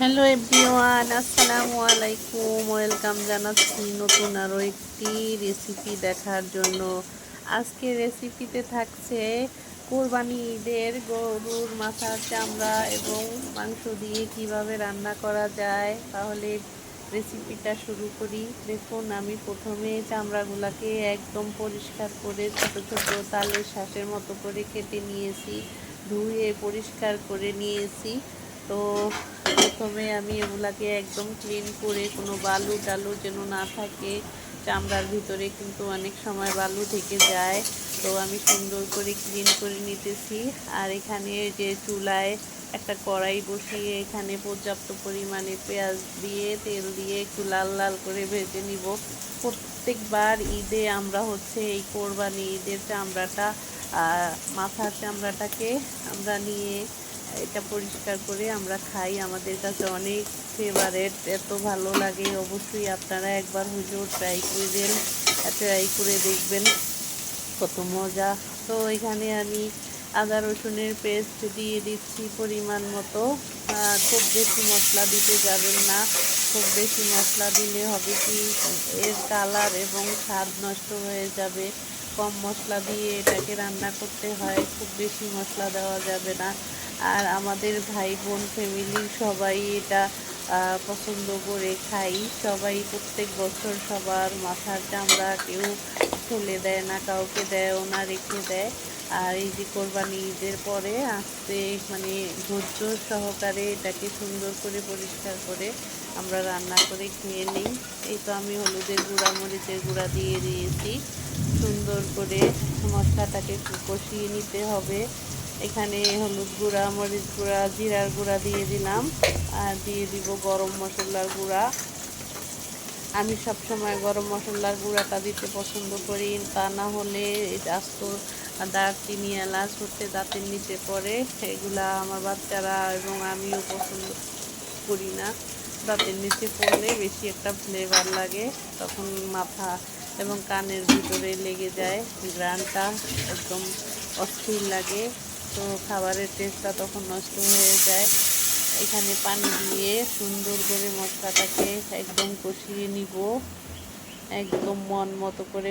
Hello everyone, আসসালামু আলাইকুম। Welcome জানাচ্ছি নতুন আরও একটি রেসিপি দেখার জন্য। আজকে রেসিপিতে থাকছে কোরবানি ঈদের গরুর মাথার চামড়া এবং মাংস দিয়ে কীভাবে রান্না করা যায়। তাহলে রেসিপিটা শুরু করি। দেখুন, আমি প্রথমে চামড়াগুলোকে একদম পরিষ্কার করে ছোট ছোট তালের শ্বাসের মতো করে কেটে নিয়েছি, ধুয়ে পরিষ্কার করে নিয়েছি। তো প্রথমে আমি এগুলাকে একদম ক্লিন করে কোনো বালু টালু যেন না থাকে, চামড়ার ভিতরে কিন্তু অনেক সময় বালু থেকে যায়। তো আমি সুন্দর করে ক্লিন করে নিতেছি। আর এখানে যে চুলায় একটা কড়াই বসিয়ে এখানে পর্যাপ্ত পরিমাণে পেঁয়াজ দিয়ে, তেল দিয়ে একটু লাল লাল করে ভেজে নিব। প্রত্যেকবার ঈদে আমরা হচ্ছে এই কোরবানি ঈদের চামড়াটা মাথার চামড়াটাকে আমরা নিয়ে এটা পরিষ্কার করে আমরা খাই। আমাদের কাছে অনেক ফেভারেট এত ভালো লাগে। অবশ্যই আপনারা একবার হলেও ট্রাই করে করবেন ট্রাই করে দেখবেন। কত মজা। তো এখানে আমি আদা রসুনের পেস্ট দিয়ে দিচ্ছি পরিমাণ মতো। খুব বেশি মশলা দিতে যাবেন না। খুব বেশি মশলা দিলে হবে কি, এর কালার এবং স্বাদ নষ্ট হয়ে যাবে। কম মশলা দিয়ে এটাকে রান্না করতে হয়। খুব বেশি মশলা দেওয়া যাবে না। আর আমাদের ভাই বোন ফ্যামিলির সবাই এটা পছন্দ করে খাই। সবাই প্রত্যেক বছর সবার মাথার চামড়া কেউ ফেলে দেয় না, কাউকে দেয়ও না, রেখে দেয়। আর এই যে কোরবানি ঈদের পরে আসতে মানে ধৈর্য সহকারে এটাকে সুন্দর করে পরিষ্কার করে আমরা রান্না করে খেয়ে নিই। এই তো আমি হলুদের গুঁড়া, মরিচের গুঁড়া দিয়ে দিয়েছি। সুন্দর করে মশলাটাকে কষিয়ে নিতে হবে। এখানে হলুদ গুঁড়া, মরিচ গুঁড়া, জিরার গুঁড়া দিয়ে দিলাম। আর দিয়ে দিব গরম মশলার গুঁড়া। আমি সবসময় গরম মশলার গুঁড়াটা দিতে পছন্দ করি। তা না হলে আস্ত দারচিনি এলাচ হচ্ছে দাঁতের নিচে পড়ে। এগুলা আমার বাচ্চারা এবং আমিও পছন্দ করি না। দাঁতের নিচে পড়লে বেশি একটা ফ্লেভার লাগে। তখন মাথা এবং কানের ভিতরে লেগে যায়। গ্রানটা একদম অস্থির লাগে। তো খাবারের টেস্টটা তখন নষ্ট হয়ে যায়। এখানে পানি দিয়ে সুন্দর করে মশলাটাকে একদম কষিয়ে নিব। একদম মন মতো করে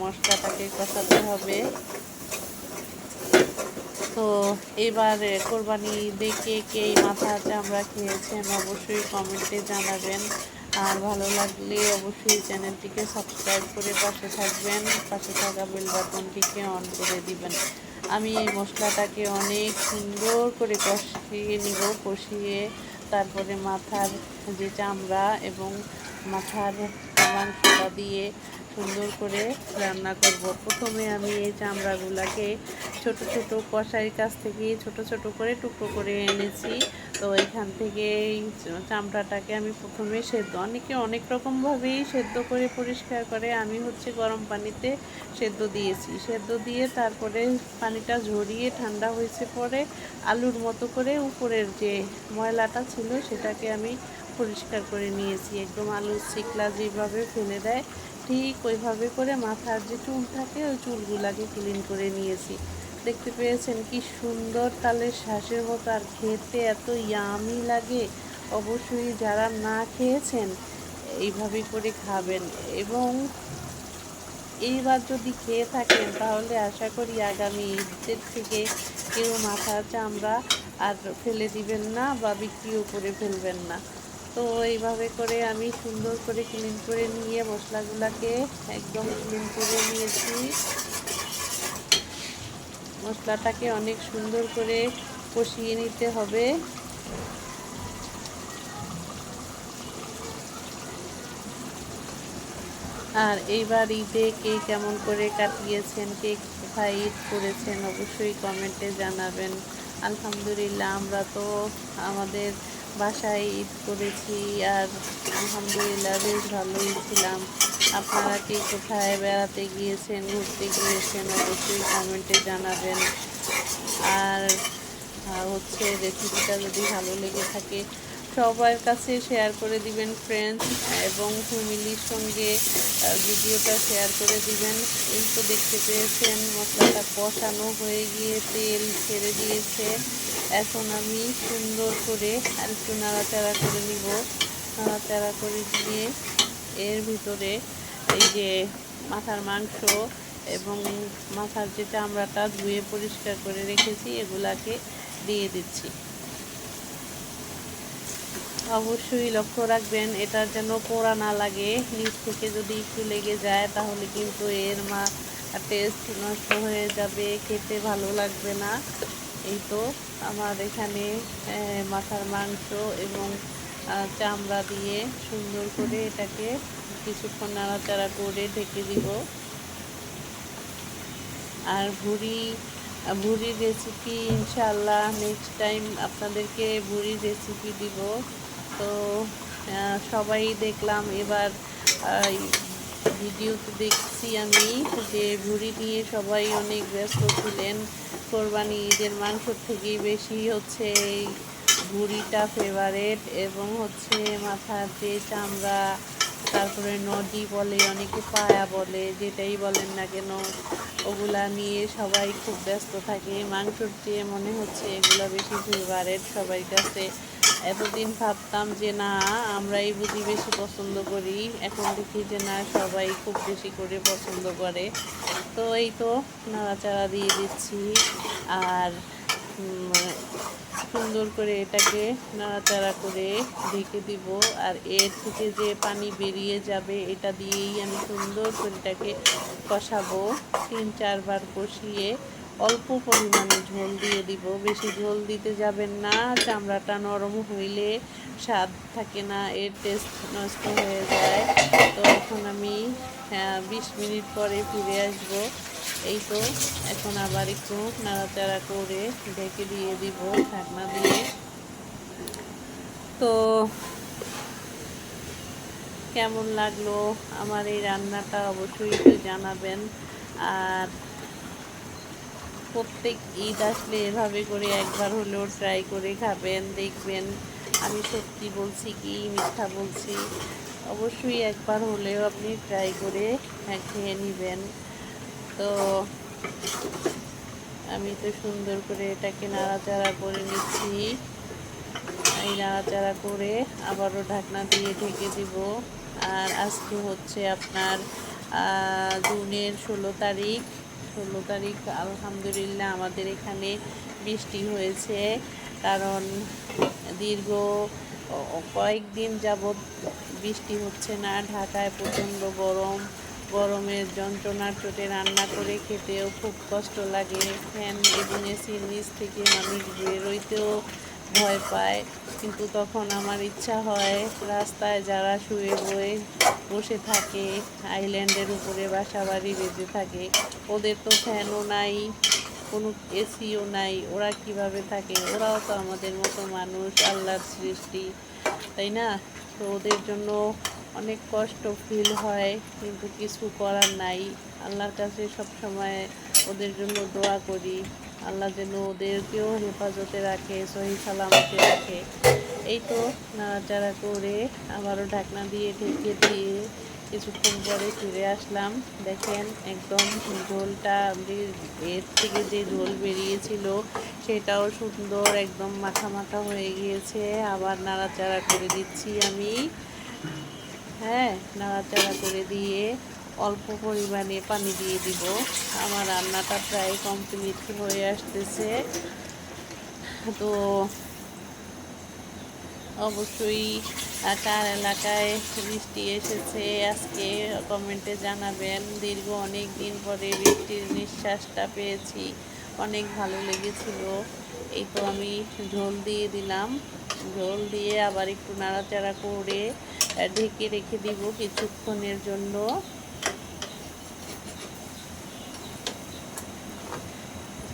মশলাটাকে কষাতে হবে। তো এবার কোরবানি দেখে কে মাথা আমরা খেয়েছেন অবশ্যই কমেন্টে জানাবেন। আর ভালো লাগলে অবশ্যই চ্যানেলটিকে সাবস্ক্রাইব করে পাশে থাকবেন। পাশে থাকা বেল বাটনটিকে অন করে দিবেন। আমি এই মশলাটাকে অনেক সুন্দর করে কষিয়ে নিব, কষিয়ে তারপরে মাথার যে চামড়া এবং মাথার মাংসটা দিয়ে সুন্দর করে রান্না করব। প্রথমে আমি এই চামড়াগুলাকে ছোট ছোট কষাইয়ের কাছ থেকে ছোট ছোট করে টুকরো করে এনেছি। তো এখান থেকে এই চামড়াটাকে আমি প্রথমে সেদ্ধ, অনেকে অনেক রকমভাবেই সেদ্ধ করে পরিষ্কার করে। আমি হচ্ছে গরম পানিতে সেদ্ধ দিয়েছি। সেদ্ধ দিয়ে তারপরে পানিটা ঝরিয়ে ঠান্ডা হয়েছে পরে আলুর মতো করে উপরের যে ময়লাটা ছিল সেটাকে আমি পরিষ্কার করে নিয়েছি। একদম আলুর শিকলা যেভাবে ফেলে দেয়, ঠিক ওইভাবে করে মাথার যে চুল থাকে ওই চুলগুলাকে ক্লিন করে নিয়েছি। দেখতে পেয়েছেন কি সুন্দর তালের শ্বাসের মতো আর খেতে এত ইয়ামি লাগে। অবশ্যই যারা না খেয়েছেন, এইভাবে করে খাবেন। এবং এইবার যদি খেয়ে থাকেন, তাহলে আশা করি আগামী ঈদের থেকে কেউ মাথা চামড়া আর ফেলে দিবেন না বা বিক্রিও করে ফেলবেন না। তো এইভাবে করে আমি সুন্দর করে ক্লিন করে নিয়ে মশলাগুলোকে একদম ক্লিন করে নিয়েছি। মশলাটাকে অনেক সুন্দর করে কষিয়ে নিতে হবে। আর এইবার ঈদে কে কেমন করে কাটিয়েছেন, কে কোথায় ঈদ করেছেন, অবশ্যই কমেন্টে জানাবেন। আলহামদুলিল্লাহ, আমরা তো আমাদের বাসায় ঈদ করেছি আর আলহামদুলিল্লাহ বেশ ভালোই ছিলাম। আপনারা কি কোথায় বেড়াতে গিয়েছেন, ঘুরতে গিয়েছেন, অবশ্যই কমেন্টে জানাবেন। আর হচ্ছে রেসিপিটা যদি ভালো লেগে থাকে, সবার কাছে শেয়ার করে দিবেন ফ্রেন্ডস এবং ফ্যামিলির সঙ্গে ভিডিওটা শেয়ার করে দিবেন। এই তো দেখতে পেয়েছেন, মশলাটা কষানো হয়ে গিয়ে তেল ছেড়ে দিয়েছে। এখন আমি সুন্দর করে আর একটু নাড়াচাড়া করে নিব। নাড়াচাড়া করে দিয়ে এর ভিতরে এই যে মাথার মাংস এবং মাথার যে চামড়াটা ধুয়ে পরিষ্কার করে রেখেছি, এগুলাকে দিয়ে দিচ্ছি। অবশ্যই লক্ষ্য রাখবেন, এটা যেন পোড়া না লাগে। নিচ থেকে যদি একটু লেগে যায়, তাহলে কিন্তু এর মা টেস্ট নষ্ট হয়ে যাবে, খেতে ভালো লাগবে না। এই তো আমার এখানে মাথার মাংস এবং চামড়া দিয়ে সুন্দর করে এটাকে কিছুক্ষণ নাড়াচাড়া করে ঢেকে দিব। আর ভুড়ি ভুড়ির রেসিপি ইনশাল্লাহ নেক্সট টাইম আপনাদেরকে ভুড়ির রেসিপি দিব। তো সবাই দেখলাম এবার ভিডিওতে দেখছি আমি যে ভুড়ি নিয়ে সবাই অনেক ব্যস্ত ছিলেন। কোরবানি ঈদের মাংসর থেকেই বেশি হচ্ছে এই ভুড়িটা ফেভারেট এবং হচ্ছে মাথার যে চামড়া, তারপরে নদী বলে, অনেকে পায়া বলে, যেটাই বলেন না কেন, ওগুলা নিয়ে সবাই খুব ব্যস্ত থাকে। মাংসর চেয়ে মনে হচ্ছে এগুলো বেশি ফেভারেট সবাই কাছে। এতদিন ভাবতাম যে না, আমরাই বুঝি বেশি পছন্দ করি। এখন দেখি যে না, সবাই খুব বেশি করে পছন্দ করে। তো এই তো নাড়াচাড়া দিয়ে দিচ্ছি। আর সুন্দর করে এটাকে নাড়াচাড়া করে ঢেকে দিব। আর এর থেকে যে পানি বেরিয়ে যাবে, এটা দিয়েই আমি সুন্দর করে এটাকে কষাবো। তিন, চারবার কষিয়ে অল্প পরিমাণে ঝোল দিয়ে দিব। বেশি ঝোল দিতে যাবেন না, চামড়াটা নরম হইলে স্বাদ থাকে না, এর টেস্ট নষ্ট হয়ে যায়। তো এখন আমি বিশ মিনিট পরে ফিরে আসব। এই তো, এখন আবার একটু নাড়াচাড়া করে ঢেকে দিয়ে দিব ঢাকনা দিয়ে। তো কেমন লাগল আমার এই রান্নাটা অবশ্যই একটু জানাবেন। আর প্রত্যেক ঈদ আসলে এভাবে করে একবার হলেও ট্রাই করে খাবেন দেখবেন। আমি সত্যি বলছি কি মিথ্যা বলছি। অবশ্যই একবার হলেও আপনি ট্রাই করে হ্যাঁ, খেয়ে নেবেন। তো আমি তো সুন্দর করে এটাকে নাড়াচাড়া করে নিচ্ছি। এই নাড়াচাড়া করে আবারও ঢাকনা দিয়ে ঢেকে দিব। আর আজকে হচ্ছে আপনার জুনের ষোলো তারিখ। ষোলো তারিখ, আলহামদুলিল্লাহ আমাদের এখানে বৃষ্টি হয়েছে। কারণ দীর্ঘ কয়েকদিন যাবৎ বৃষ্টি হচ্ছে না। ঢাকায় প্রচণ্ড গরম। গরমের যন্ত্রণার চোটে রান্না করে খেতেও খুব কষ্ট লাগে। ফ্যান এবং এসির নিচ থেকে মানুষ বেরোইতেও ভয় পায়। কিন্তু তখন আমার ইচ্ছা হয় রাস্তায় যারা শুয়ে বয়ে, বসে থাকে আইল্যান্ডের উপরে বাসা বাড়ি বেঁধে থাকে, ওদের তো ফ্যানও নাই, কোনো এসিও নাই, ওরা কীভাবে থাকে? ওরাও তো আমাদের মতো মানুষ, আল্লাহর সৃষ্টি, তাই না? তো ওদের জন্য অনেক কষ্ট ফিল হয়, কিন্তু কিছু করার নাই। আল্লাহর কাছে সব সময় ওদের জন্য দোয়া করি। আল্লাহ যেন ওদেরকেও হেফাজতে রাখে, সহি সালামতে রাখে। এই তো নাড়াচাড়া করে আবারও ঢাকনা দিয়ে ঢেকে দিয়ে কিছুক্ষণ পরে ফিরে আসলাম। দেখেন একদম ঝোলটা এর থেকে যে ঝোল বেরিয়েছিল সেটাও সুন্দর, একদম মাখা মাখা হয়ে গিয়েছে। আবার নাড়াচাড়া করে দিচ্ছি আমি। হ্যাঁ নাড়াচাড়া করে দিয়ে অল্প পরিমাণে পানি দিয়ে দিব। আমার রান্নাটা প্রায় কমপ্লিট হয়ে আসতেছে। তো অবশ্যই কার এলাকায় বৃষ্টি এসেছে আজকে কমেন্টে জানাবেন। দীর্ঘ অনেক দিন পরে বৃষ্টির নিঃশ্বাসটা পেয়েছি। অনেক ভালো লেগেছিল। এই তো আমি ঝোল দিয়ে দিলাম। ঝোল দিয়ে আবার একটু নাড়াচাড়া করে ঢেকে রেখে দিব কিছুক্ষণের জন্য।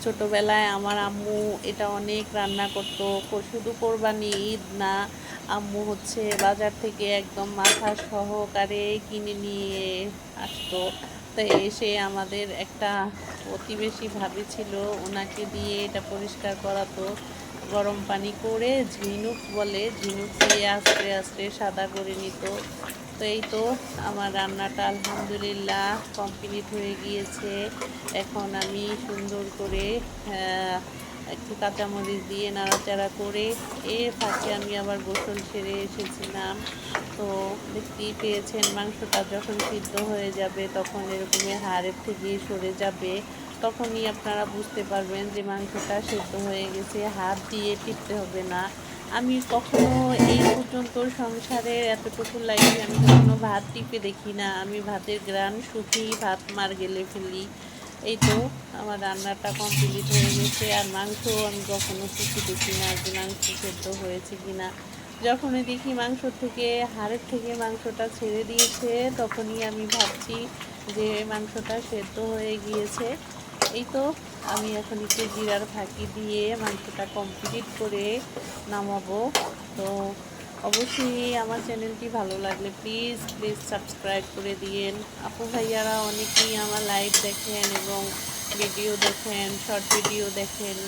ছোটবেলায় আমার আম্মু এটা অনেক রান্না করতো। শুধু কোরবানি, ঈদ না, আম্মু হচ্ছে বাজার থেকে একদম মাথা সহকারে কিনে নিয়ে আসতো। তো এসে আমাদের একটা প্রতিবেশী ভাবি ছিল, ওনাকে দিয়ে এটা পরিষ্কার করাতো। গরম পানি করে ঝিনুক বলে, ঝিনুক দিয়ে আস্তে আস্তে সাদা করে নিত। তো এই তো আমার রান্নাটা আলহামদুলিল্লাহ কমপ্লিট হয়ে গিয়েছে। এখন আমি সুন্দর করে একটু কাঁচামরিচ দিয়ে নাড়াচাড়া করে, এর ফাঁকে আমি আবার গোসল সেরে এসেছিলাম। তো দেখতেই পেয়েছেন মাংসটা যখন সিদ্ধ হয়ে যাবে তখন এরকমই হাড়ের থেকে সরে যাবে। তখনই আপনারা বুঝতে পারবেন যে মাংসটা সেদ্ধ হয়ে গেছে, হাত দিয়ে টিপতে হবে না। আমি কখনো এই পর্যন্ত সংসারের এতটুকু লাইফে আমি কখনো ভাত টিপে দেখি না। আমি ভাতের গ্রান শুকিয়ে ভাত মার গেলে ফেলি। এই তো আমার রান্নাটা কমপ্লিট হয়ে গেছে। আর মাংস আমি কখনো টিপে দেখি না যে মাংস সেদ্ধ হয়েছে কি না যখনই দেখি মাংস থেকে, হাড়ের থেকে মাংসটা ছেড়ে দিয়েছে, তখনই আমি ভাবছি যে মাংসটা সেদ্ধ হয়ে গিয়েছে। এই তো আমি এখন একটু জিরার ফাঁকি দিয়ে মাংসটা কমপ্লিট করে নামাবো। তো অবশ্যই আমার চ্যানেলটি ভালো লাগলে প্লিজ প্লিজ সাবস্ক্রাইব করে দিয়েন। আপু ভাইয়ারা অনেকেই আমার লাইভ দেখেন এবং ভিডিও দেখেন শর্ট ভিডিও দেখেন।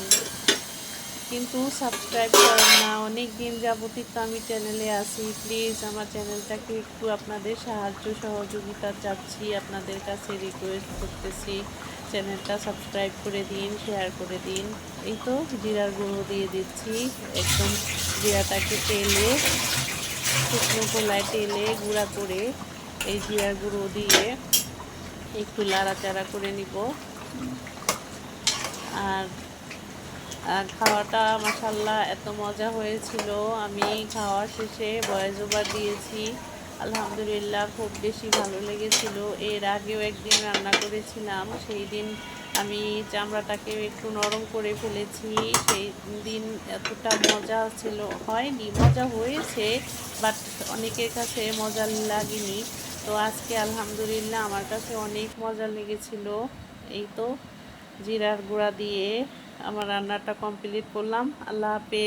কিন্তু সাবস্ক্রাইব করেন না। অনেক দিন যাবতীয় তো আমি চ্যানেলে আসি প্লিজ আমার চ্যানেলটাকে একটু আপনাদের সাহায্য সহযোগিতা চাচ্ছি, আপনাদের কাছে রিকোয়েস্ট করতেছি। চ্যানেলটা সাবস্ক্রাইব করে দিন শেয়ার করে দিন। এই তো জিরার গুঁড়ো দিয়ে দিচ্ছি। একদম জিরাটাকে তেলে, শুকনো খোলায় তেলে গুঁড়া করে এই জিরার গুঁড়ো দিয়ে একটু লাড়াচাড়া করে নিব। আর আর খাওয়াটা মাসাল্লাহ এত মজা হয়েছিল। আমি খাওয়া শেষে বয়েজ ওভার দিয়েছি। আলহামদুলিল্লাহ, খুব বেশি ভালো লেগেছিল। এর আগেও একদিন রান্না করেছিলাম সেই দিন আমি চামড়াটাকে একটু নরম করে ফেলেছি। সেই দিন এতটা মজা ছিল, হয়নি, মজা হয়েছে, বাট অনেকের কাছে মজা লাগেনি। তো আজকে আলহামদুলিল্লাহ আমার কাছে অনেক মজা লেগেছিল। এই তো জিরার গুঁড়া দিয়ে আমার রান্নাটা কমপ্লিট করলাম। আল্লাহ হাফেজ।